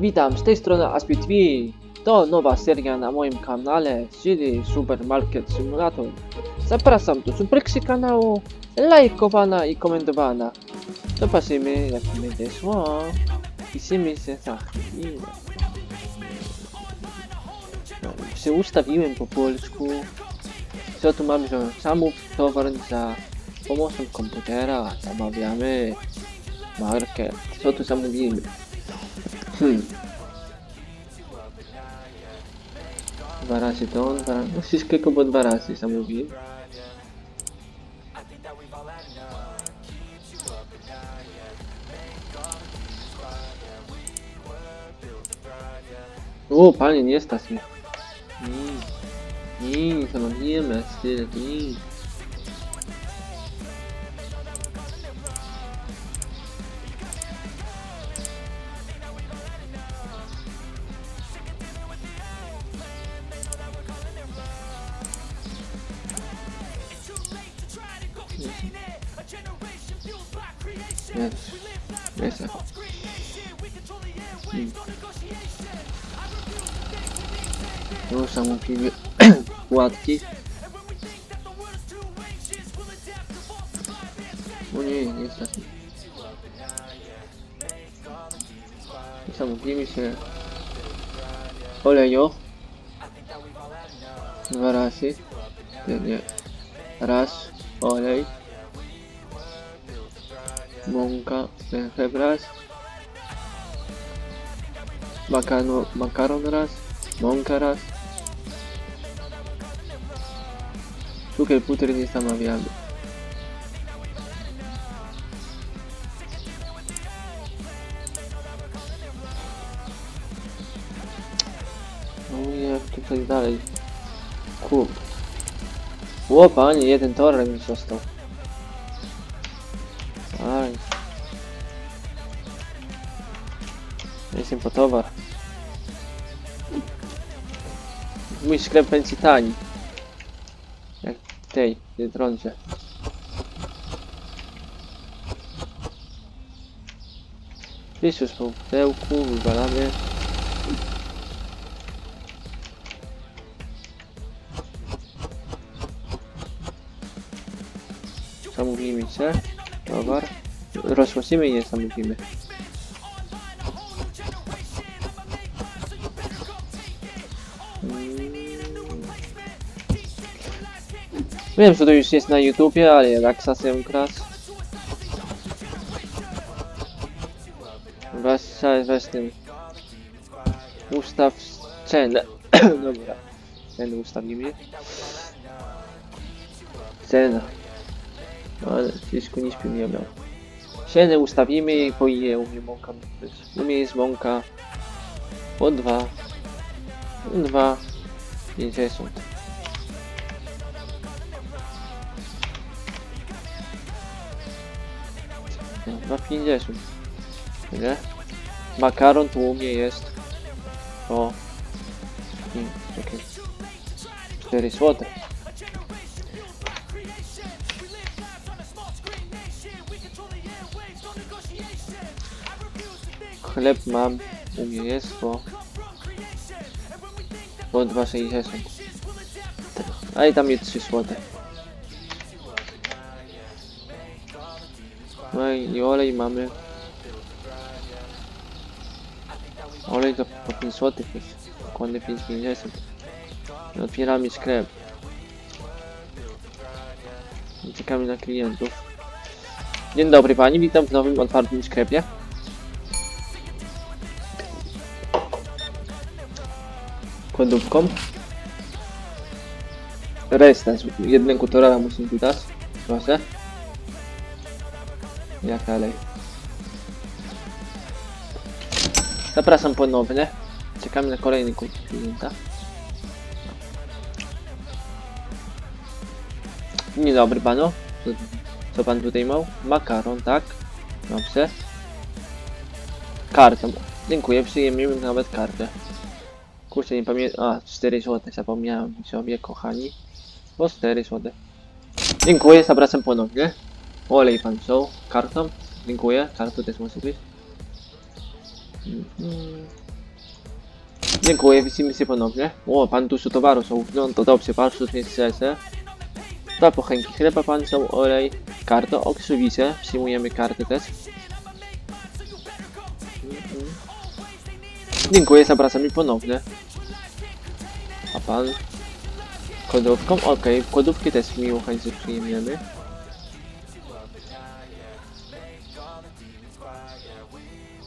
Witam, z tej strony Aspie TV. To nowa seria na moim kanale, czyli Supermarket Simulator. Zapraszam do subskrypcji kanału, lajkowana i komentowana. Zobaczymy jak będzie szło. Piszemy się za chwilę. No, Się ustawiłem po polsku. Co tu mamy, że zamów towar za pomocą komputera. Zamawiamy market. Co tu zamówimy? Hmm. Dwa razy to, dwa razy... No wszystkiego po dwa razy zamówiłem. O, panie, nie stać mnie. Nie, nie, zamówimy, styl, nie. Hmm. Już zamówimy płatki. O nie, nie stać mnie. Zamówimy się oleju. Dwa razy. Nie, nie. Raz olej. Mąka, ten chleb raz. Makaron, raz. Mąka raz. Cukier, puter nie zamawiamy. No i jak tutaj dalej? Kup. O panie, jeden torem mi został. Aj. Jestem po towar. Mój sklep tani. Jak w tej Biedronce. Gdzieś już po pudełku, wywalamy. Zamówimy się. Towar. Rozłożymy i nie zamówimy. Wiem, że to już jest na YouTubie, ale jak sasem kras. Weź, weź tym. Ustaw cenę. Dobra. Cenę ustawimy. Cena. Ale wszystko nie śpię nie miał. Cenę ustawimy i po ile umie mąka być. Umie jest mąka po 2 2 50 2 50 Ile? Makaron tu u mnie jest. O. Nie, czekaj 4 złote. Chleb mam, u mnie jest po po 2,60 A i tam jest 3 złote No i olej mamy Olej to po 5 złotych jest Dokładnie 5,50 Otwieramy sklep Czekamy na klientów Dzień dobry pani, witam w nowym otwartym sklepie kładówką. Restans, jednego torala musím tu dać. Proszę. Jak dalej? Zapraszam ponownie. Czekamy na kolejny klienta. Dzień dobry panu. Co, pan tutaj miał? Makaron, tak? Dobrze. Kartą. Dziękuję, przyjmiemy nawet kartę. Kurczę, nie pamiętam. A, 4 zł, zapomniałem sobie, kochani. Bo 4 zł. Dziękuję, zapraszam ponownie. Olej pan wziął kartą. Dziękuję, kartą też musi być. Mhm. Dziękuję, widzimy się ponownie. O, pan dużo towaru są. No to dobrze, tu jest serce. Dwa pochenki chleba, pan są olej, karto, oczywiście. Przyjmujemy kartę też. Mhm. Dziękuję, zapraszam ponownie. A pan? Kodówką? Okej, kodówki też miło chętnie przyjmiemy.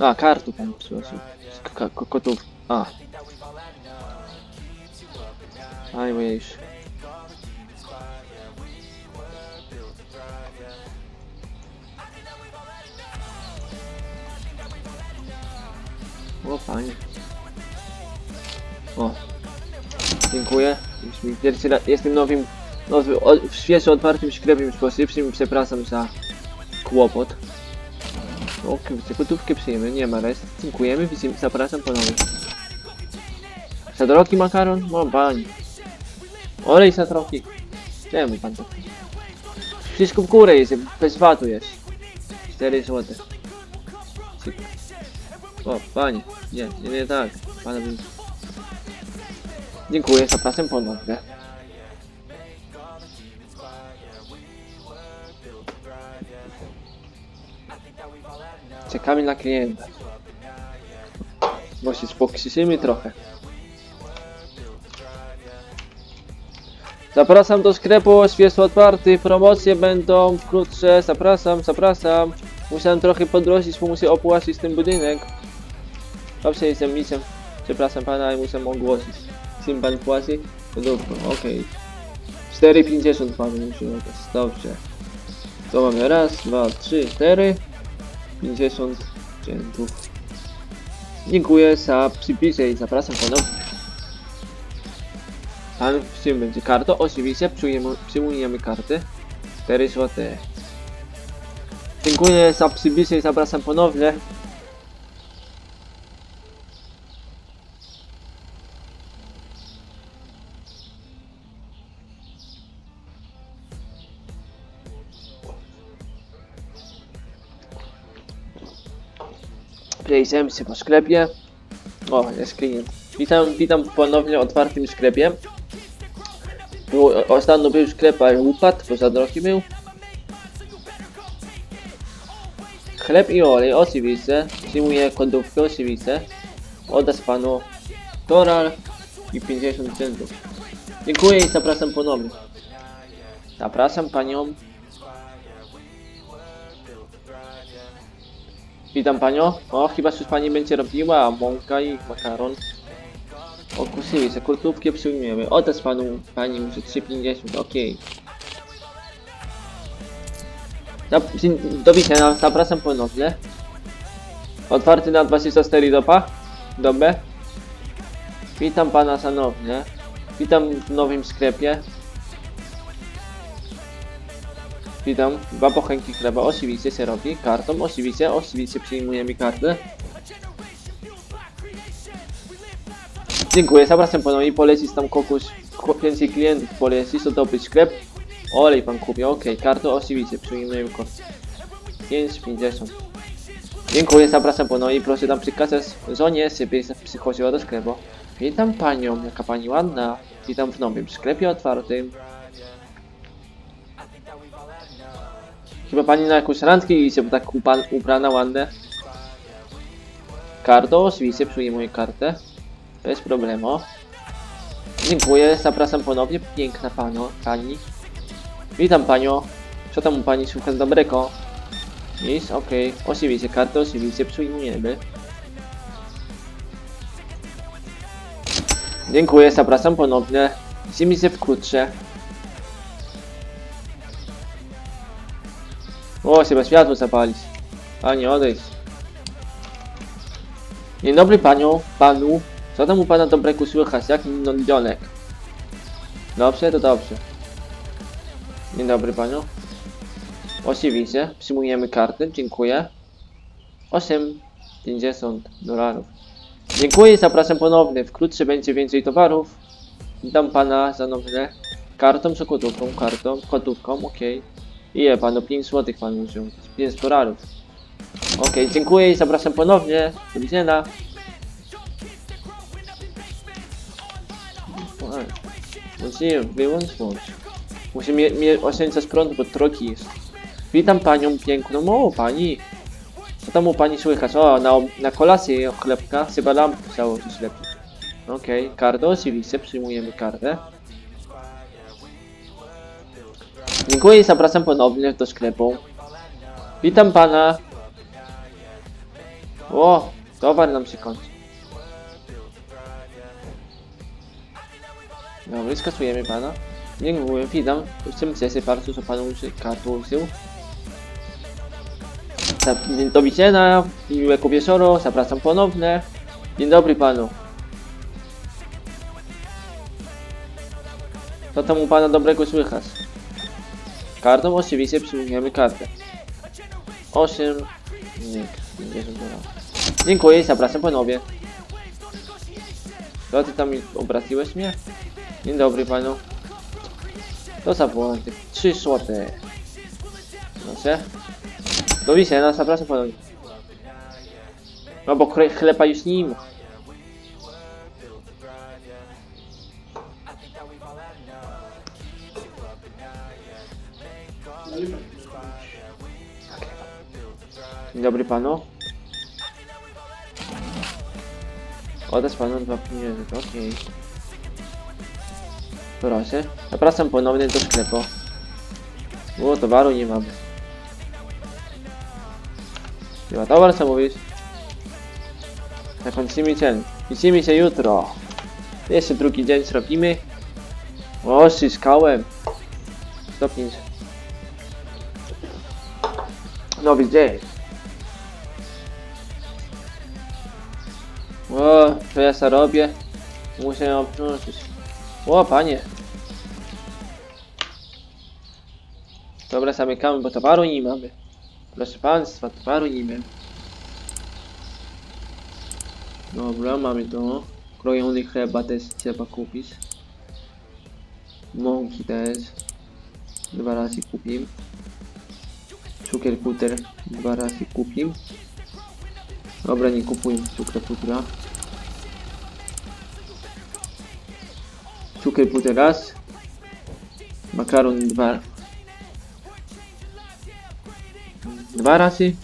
A, kartu pan przyniosł. K- k- Kotów. A. Aj, bo ja już. O, fajnie. O. Dziękuję. Jestem nowym, nowy, o, świeżo otwartym sklepem spożywczym. Przepraszam za kłopot. O, gotówkę przyjemy, nie ma rest. Dziękujemy, widzimy, zapraszam ponownie. Za drogi makaron? No, pani. Olej za drogi. Czemu pan to? Wszystko w górę jest, bez watu jest. 4 złote. O, panie. Nie, nie, nie tak. Pana bym... Dziękuję, zapraszam ponownie. Czekamy na klienta. Może spokrzyczymy trochę. Zapraszam do sklepu, świeżo otwarty, promocje będą wkrótce, zapraszam, zapraszam. Musiałem trochę podrożyć, bo muszę opłacić ten budynek. Dobrze, jestem misem. Przepraszam pana, muszę ogłosić. Czym pan płaci? To dobrze, okej. 4,50 pan musi oddać, dobrze. To mamy raz, dwa, trzy, cztery. 50 centów. Dziękuję za przypisy i zapraszam ponownie. Pan w czym będzie kartą? Oczywiście przyjmujemy, przyjmujemy kartę. 4 złote. Dziękuję za przypisy i zapraszam ponownie. Przejdziemy się po sklepie. O, jest klient. Witam, witam w ponownie otwartym sklepie. Był, ostatnio był sklep, ale upadł, bo za drogi był. Chleb i olej, oczywiście. Przyjmuję kodówkę, oczywiście. Oddasz panu dolar i 50 centów. Dziękuję i zapraszam ponownie. Zapraszam panią. Witam panią. O, chyba coś pani będzie robiła. Mąka i makaron. Okusili się, kurtówkę przyjmiemy. Oddasz panu pani muszę 3,50, okej. Dzień- Do widzenia, zapraszam ponownie. Otwarty na 24 dopa. Dobę. Witam pana szanownie. Witam w nowym sklepie. Witam, dwa pochenki chleba, oczywiście się robi, kartą, oczywiście, oczywiście przyjmujemy kartę. Dziękuję, zapraszam ponownie, polecić tam kogoś, ko- więcej klientów polecić, to dobry sklep. Olej pan kupi, okej, kartę, oczywiście, przyjmujemy kartę. 5,50. Dziękuję, zapraszam ponownie, proszę tam przekazać żonie, żeby przychodziła do sklepu. Witam panią, jaka pani ładna. Witam w nowym sklepie otwartym. Chyba pani na jakąś randkę idzie, bo tak upan- ubrana ładne. Kartą, oczywiście przyjmuję kartę. Bez problemu. Dziękuję, zapraszam ponownie. Piękna panią, pani. Witam panią. Co tam u pani szuka dobrego? Nic, okej. Oczywiście, kartę oczywiście przyjmujemy. Dziękuję, zapraszam ponownie. Widzimy się wkrótce. O, trzeba światło zapalić. Pani, odejść. Dzień dobry panią, panu. Co tam u pana dobrego słychać? Jak nądzionek? Dobrze, to dobrze. Dzień dobry panią. Oczywiście, przyjmujemy kartę, dziękuję. 8,50 dolarów. Dziękuję, zapraszam ponownie. Wkrótce będzie więcej towarów. Dam pana zanowne kartą czy gotówką? Kartą, gotówką, okej. Ile panu? 5 złotych pan użył. 5 dolarów. Okej, dziękuję i zapraszam ponownie. Do widzenia. Oj, Musimy wyłącz, włącz. Musimy mnie oszczędzać prąd, bo drogi jest. Witam panią piękną. O, pani. Co tam u pani słychać? O, na, na kolację chlebka. Chyba lampkę założyć lepiej. Okej, kartę oczywiście. Przyjmujemy kartę. Dziękuję i zapraszam ponownie do sklepu. Witam pana. O, towar nam się kończy. Dobra, skasujemy pana. Dziękuję, witam. Chcę się bardzo, że pan uży kartu użył. Za- Do widzenia, miłego wieczoru, zapraszam ponownie. Dzień dobry panu. Co tam u pana dobrego słychać? Kartą oczywiście przyjmujemy kartę. 8, nie, 50 dolarów. Dziękuję, zapraszam ponownie. Co ty tam obraziłeś mnie? Dzień dobry panu. To za błądy. 3 złote. Proszę. Do widzenia, zapraszam ponownie. No bo chle- chleba już nie ma. Dzień dobry panu. Oddać panu dwa pieniądze, okej. Proszę. Zapraszam ponownie do sklepu. Było towaru nie mamy. Chyba towar co mówisz? Zakończymy dzień. Widzimy się jutro. Jeszcze drugi dzień zrobimy. O, zyskałem. 105. Nowy dzień. O, co ja sobie robię? Muszę ją obciążyć. O, panie. Dobra, zamykamy, bo towaru nie mamy. Proszę państwa, towaru nie mamy. Dobra, mamy to. Krojony chleba też trzeba kupić. Mąki też. Dwa razy kupimy. Cukier puder dwa razy kupimy. Dobra, nie kupuję cukru pudra. Cukier puder raz. Makaron dwa. Dwa razy.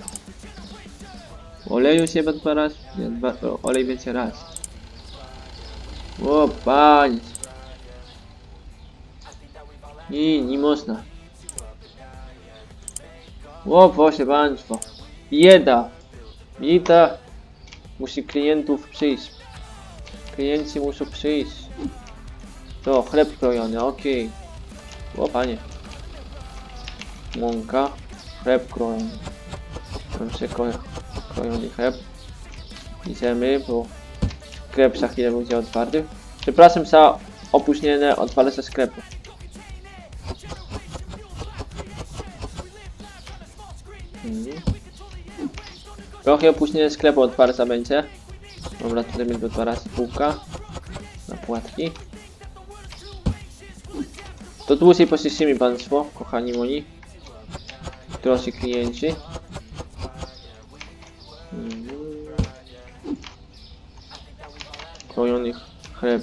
Oleju się dwa razy. Nie, dwa, olej więcej raz. O, panie. Nie, nie można. O, proszę państwa. Bieda. Bieda. Musi klientów przyjść. Klienci muszą przyjść. To, chleb krojony, okej. O, panie. Mąka. Chleb krojony. Proszę, kro- krojony chleb. Idziemy, bo sklep za chwilę będzie otwarty. Przepraszam za opóźnienie otwarcie sklepu. Trochę opóźnienie sklepu otwarta będzie. Dobra, tutaj będzie dwa razy półka. Na płatki. To dłużej posieścimy państwo, kochani moi. Drodzy klienci. Mhm. Krojony chleb.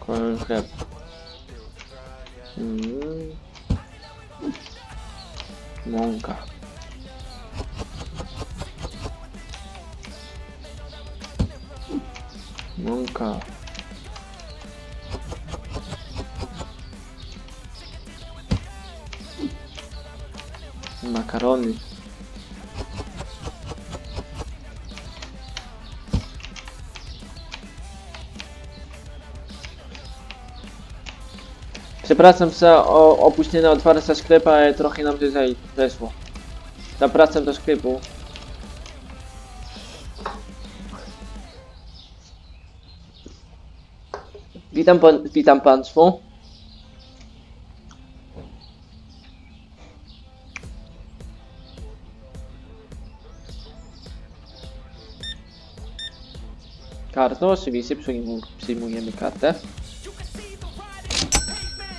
Krojony chleb. Mąka. Mąka. Makarony. Przepraszam za o, opóźnienie otwarcia sklepa, ale trochę nam zaj- zeszło. Zapraszam do sklepu. Witam, witam państwu. Kartę, oczywiście przyjmu- przyjmujemy kartę.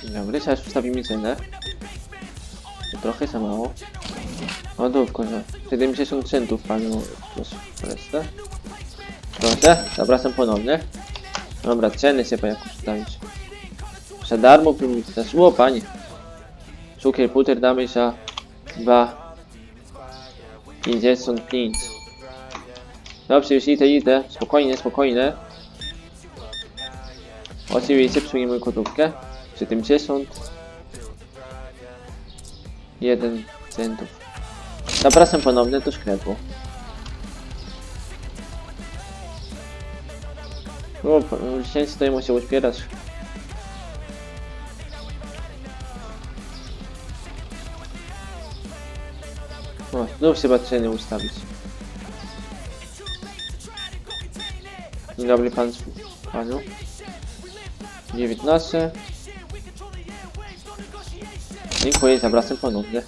Dzień dobry, teraz ustawimy cenę. To trochę za mało. Lodówko, że 70 centów panu. Proszę. Proszę, zapraszam ponownie. Dobra, ceny się pan jak ustawić. Za darmo mi zaszło pani. Cukier puter damy za 2 55 Dobrze, już idę, idę. Spokojnie, spokojnie. Oczywiście przyjmujemy gotówkę. 70 1 centów. Zapraszam ponownie do sklepu. O, dzisiaj tutaj muszę uzbierać. O, znów trzeba ceny ustawić. Dobry państwu, panu. 19. Dziękuję, zapraszam ponownie.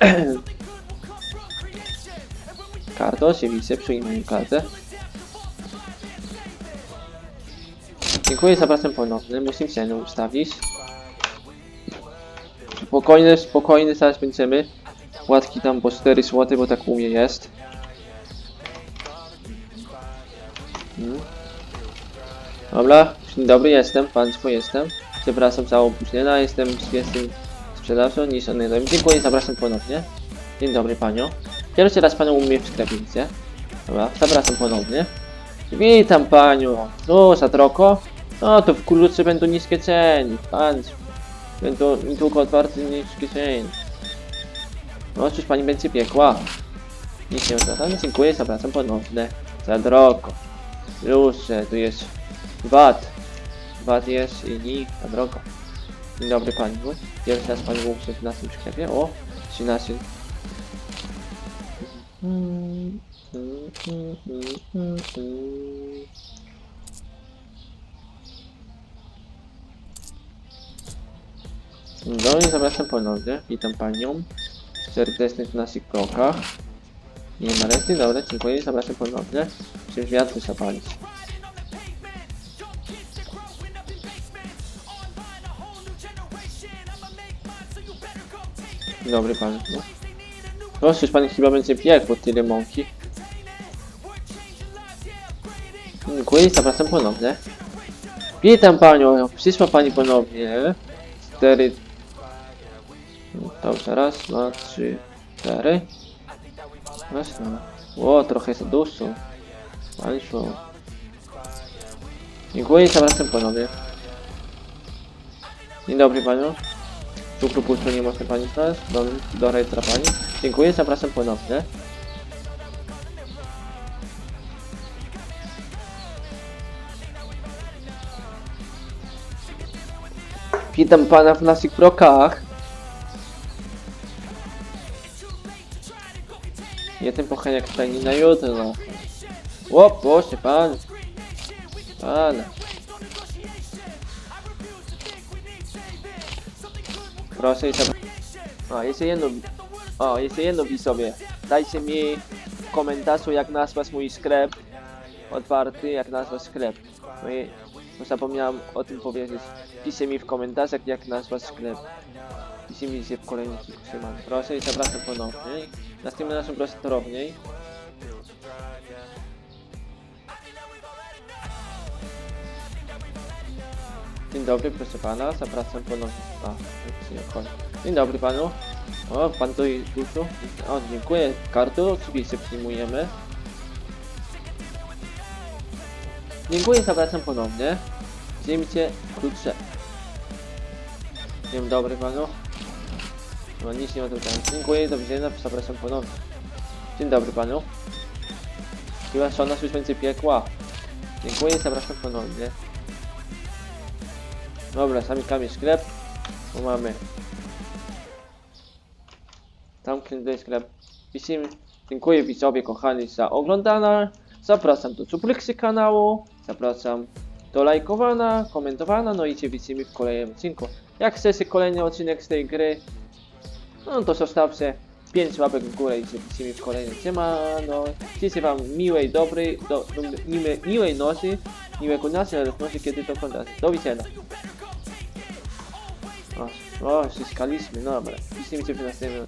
Kartę, oczywiście, przyjmuję kartę. Dziękuję, zapraszam ponownie. Musimy cenę ustawić. Spokojnie, spokojnie, zaraz będziemy. Łatki tam po 4 zł, bo tak u mnie jest. Hmm. Dobra, dzień dobry, jestem, państwo jestem. Przepraszam za opóźnienia, jestem, jestem sprzedawcą, niż on Dziękuję, zapraszam ponownie. Dzień dobry panią. Pierwszy raz panią u mnie w sklepie. Dobra, zapraszam ponownie. Witam panią. No, za troko. No, to wkrótce będą niskie ceny. Państwo. Będą niedługo otwarte niskie ceny. No, cóż pani będzie piekła. Nic nie odwracam. Dziękuję, zapraszam ponownie. Za drogo. Że tu jest VAT. VAT jest i nie za drogo. Dzień dobry pani. Pierwszy raz pani mówi w naszym sklepie. O, 13. No i zapraszam ponownie. Witam panią. W naszych krokach. Nie ma reszty, dobra, dziękuję, zapraszam ponownie. Przecież wiatr zapalić. Dobry pan. No. Coś pan chyba będzie piekł pod tyle mąki. Dziękuję, zapraszam ponownie. Witam panią, przyszła pani ponownie. Cztery... Dobrze, raz, dwa, trzy, cztery. Raz, dwa. O, trochę za dużo. Państwo. Dziękuję, zapraszam ponownie. Dzień dobry panią. Cukru puszczu nie może pani znaleźć. Do, do rejetra pani. Dziękuję, zapraszam ponownie. Witam pana w naszych prokach. Jeden pochaniak tutaj nie na jutro. O, proszę pan. Proszę i tam. O, jeszcze jedno. O, jeszcze jedno widzowie. Dajcie mi w komentarzu jak nazwać mój sklep. Otwarty, jak nazwać sklep. No i zapomniałem o tym powiedzieć. Piszcie mi w komentarzach jak nazwać sklep. Mi się w kolejnym odcinku. Proszę i zapraszam ponownie. Następnym naszym proszę torowniej. Dzień dobry, proszę pana, zapraszam ponownie. Dzień dobry panu. O, pan tu jest dużo. O, dziękuję. Kartę oczywiście przyjmujemy. Dziękuję, zapraszam ponownie. Zdjęcie krótsze. Dzień dobry panu. No nic nie ma tutaj. Dziękuję, do widzenia, zapraszam ponownie. Dzień dobry panu. Chyba że ona już będzie piekła. Dziękuję, zapraszam ponownie. Dobra, zamykamy sklep. Bo mamy. Zamknięty sklep. Widzimy. Dziękuję widzowie kochani za oglądanie. Zapraszam do subskrypcji kanału. Zapraszam do lajkowania, komentowania. No i cię widzimy w kolejnym odcinku. Jak chcecie kolejny odcinek z tej gry, no to zostawcie 5 łapek w górę i widzimy w kolejnym Siemano. Życzę wam miłej, dobrej, do, do, miłe, miłej nocy, miłego nocy, ale nocy kiedy to oglądacie. Do widzenia. O, o, ściskaliśmy, no dobra. Widzimy się w następnym